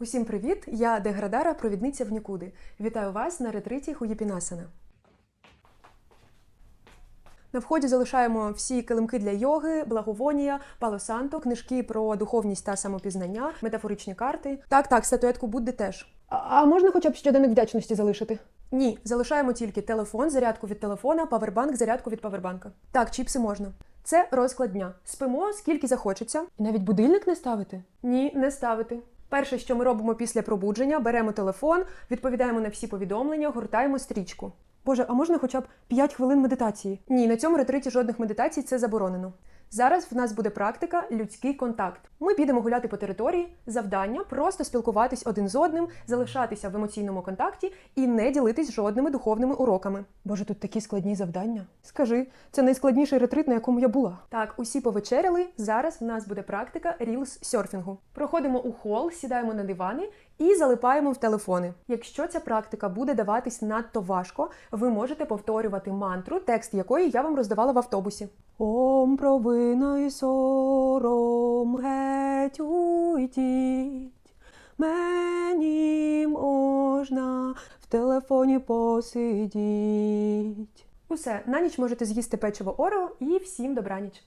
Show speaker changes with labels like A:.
A: Усім привіт! Я Деградара, провідниця в нікуди. Вітаю вас на ретриті Хуєпінасана. На вході залишаємо всі килимки для йоги, благовонія, палосанто, книжки про духовність та самопізнання, метафоричні карти. Так, так, статуетку Будди теж.
B: А, а можна хоча б щоденник вдячності залишити?
A: Ні, залишаємо тільки телефон, зарядку від телефона, павербанк, зарядку від павербанка. Так, чіпси можна. Це розклад дня. Спимо скільки захочеться.
B: І навіть будильник не ставити?
A: Ні, не ставити. Перше, що ми робимо після пробудження, беремо телефон, відповідаємо на всі повідомлення, гортаємо стрічку.
B: Боже, а можна хоча б 5 хвилин медитації?
A: Ні, на цьому ретриті жодних медитацій це заборонено. Зараз в нас буде практика людський контакт. Ми підемо гуляти по території, завдання просто спілкуватись один з одним, залишатися в емоційному контакті і не ділитись жодними духовними уроками.
B: Боже, тут такі складні завдання. Скажи, це найскладніший ретрит, на якому я була.
A: Так, усі повечеряли. Зараз в нас буде практика рілс серфінгу. Проходимо у хол, сідаємо на дивани і залипаємо в телефони. Якщо ця практика буде даватись надто важко, ви можете повторювати мантру, текст якої я вам роздавала в автобусі.
B: Ом провина і сором геть уйдіть. Мені можна в телефоні посидіть.
A: Усе, на ніч можете з'їсти печиво Орео і всім добраніч.